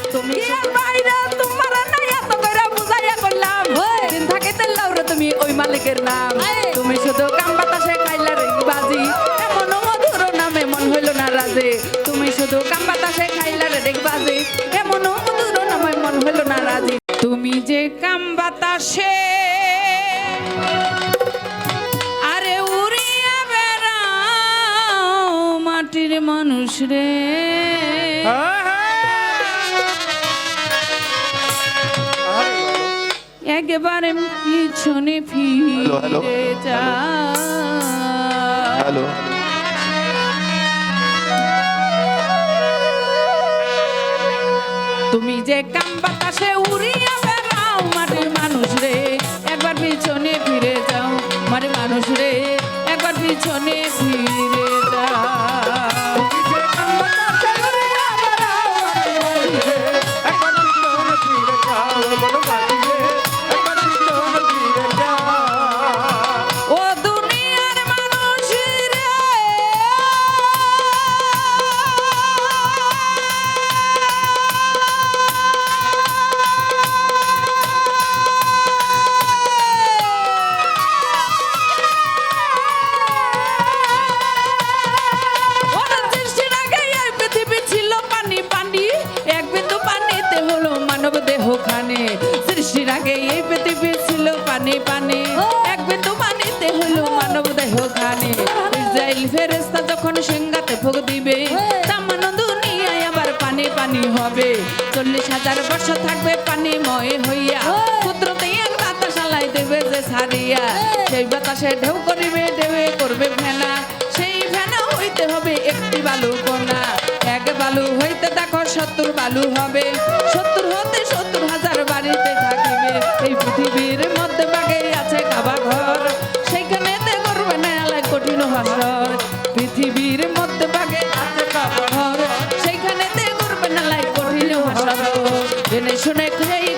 নবীর নাম তুমি বিয়ের বাইরে? তোমার নাই এত করে বুঝাইয়া করলাম। দিন থাকে তেল্লাউরে তুমি ওই মালিকের নাম। তুমি শুধু কাম বাতাসে খাইলা রে বাজি। এমন মধুর নামে মন হইল না রাজে। তুমি শুধু কাম বাতাসে খাইলা রে বাজি। এমন মধুর নামে মন হইল না রাজি। তুমি যে কাম বাতাসে আরে উড়িয়া বেড়াও মাটির মানুষ রে। একবারে পিছনে। ফিরে যা হ্যালো তুমি যে কাম পানি পানি। এক বিন্দু পানিতে হলো মানব দেহ খানে ইসরাইল ফেরেস্তা যখন সিংহাতে ভোগ দিবে তামানো দুনিয়ায় আবার পানি পানি হবে। চল্লিশ হাজার বছর থাকবে পানিময় হইয়া। পুত্রতে এক বাতাস আলাই দেবে যে সারিয়া। সেই বাতাসে ঢেউ করিবে, ঢেউয়ে করবে ফেনা। সেই ফেনা হইতে হবে একটি বালু কোনা এক বালু হইতে দেখো সত্তর বালু হবে। সত্তর হতে সত্তর পৃথিবীর মধ্যে ভাগে সেইখানে শুনে এই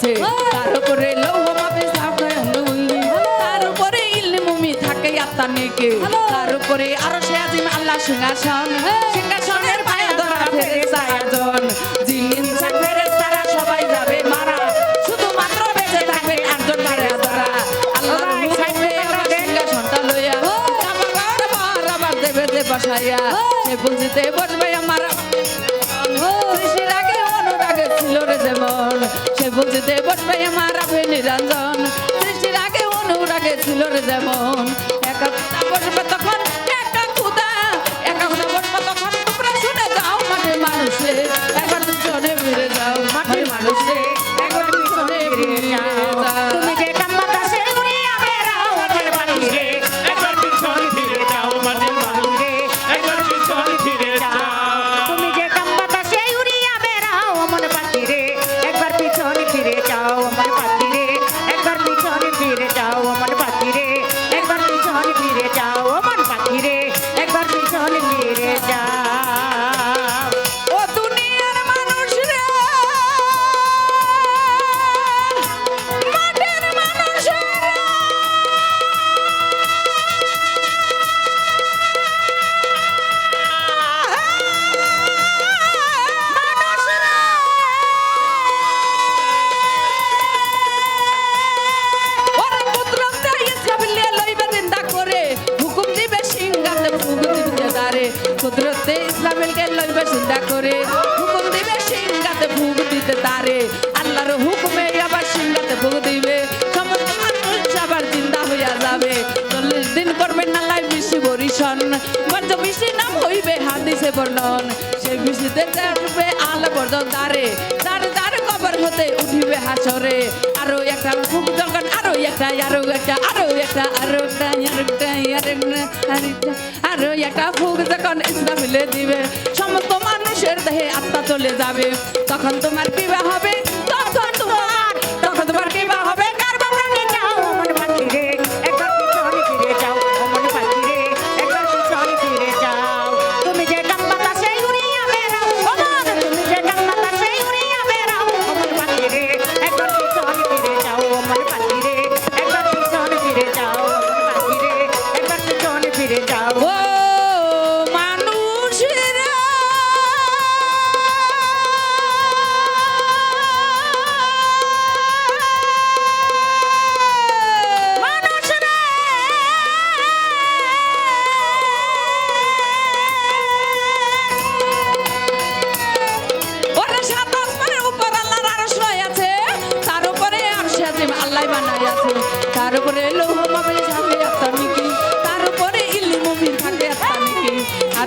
বানাইয়াছে তার উপরে লৌহ মাহফুজ থাকে হুলুহুলি। তার উপরে ইলমে মুমি থাকে আত্মা নেকে তার উপরে আরশে আজিম আল্লাহ সিংহাসন। সিংহাসনের পায়ে ধরা ফেরেশতা একজন। জিন ইনসান ফেরেশতারা সবাই যাবে মারা। শুধুমাত্র বেঁচে থাকবে একজন ভাড়া ধরা আল্লাহর নূর থাকবে আমার সিংহাসনটা লইয়া। আমার বাবার বার দেবে যে বসাইয়া। সে বুঝিতে বসবে আমার। আগে অনুরাগে ছিল রে যেমন। সে বুঝিতে বসবে আমার আবে নিরঞ্জন। সৃষ্টির আগে অনুরাগে ছিল যেমন। হইবে হাদিসে বর্ণন। সে বিশিতে চাপবে আল বর্ধন দারে তার দ্বার কবর হতে উঠিবে হাসরে। আরও একটা খুব দরকার আরও একটা আরও একটা আরও একটা আরও একটা আরও একটা আরও একটা আরও একটা ফুক যখন ইসলাম মিলে দিবে। সমস্ত মানুষের দেহে আত্মা চলে যাবে। তখন তোমার বিবাহ হবে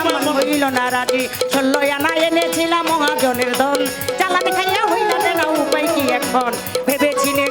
আমার হইল না রাজি। চল্লই আনা এনেছিলাম মহাজনের দল। চালান খাইয়া হইল না, উপায় কি এখন? ভেবেছি নে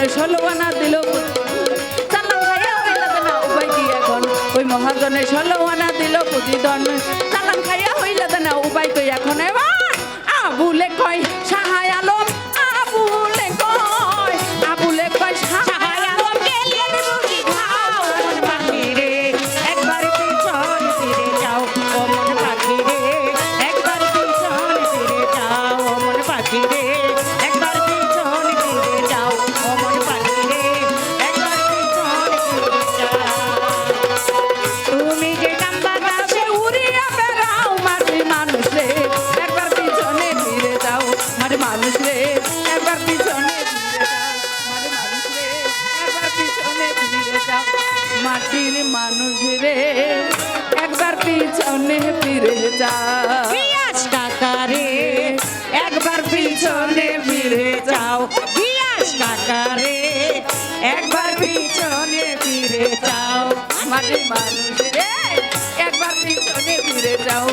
জীবনে ষোলো দিল ওই মহাজনে ষোলো আনা দিল পুঁজিদন চালান খাইয়া হইলে না উপায় তো এখন? এবার আবুলে কয় যা। গিয়াস কাকারে একবার পিছনে ফিরে যাও। গিয়াস কাকারে একবার পিছনে ফিরে যাও। মাটি মানুষ রে, একবার পিছনে ফিরে যাও।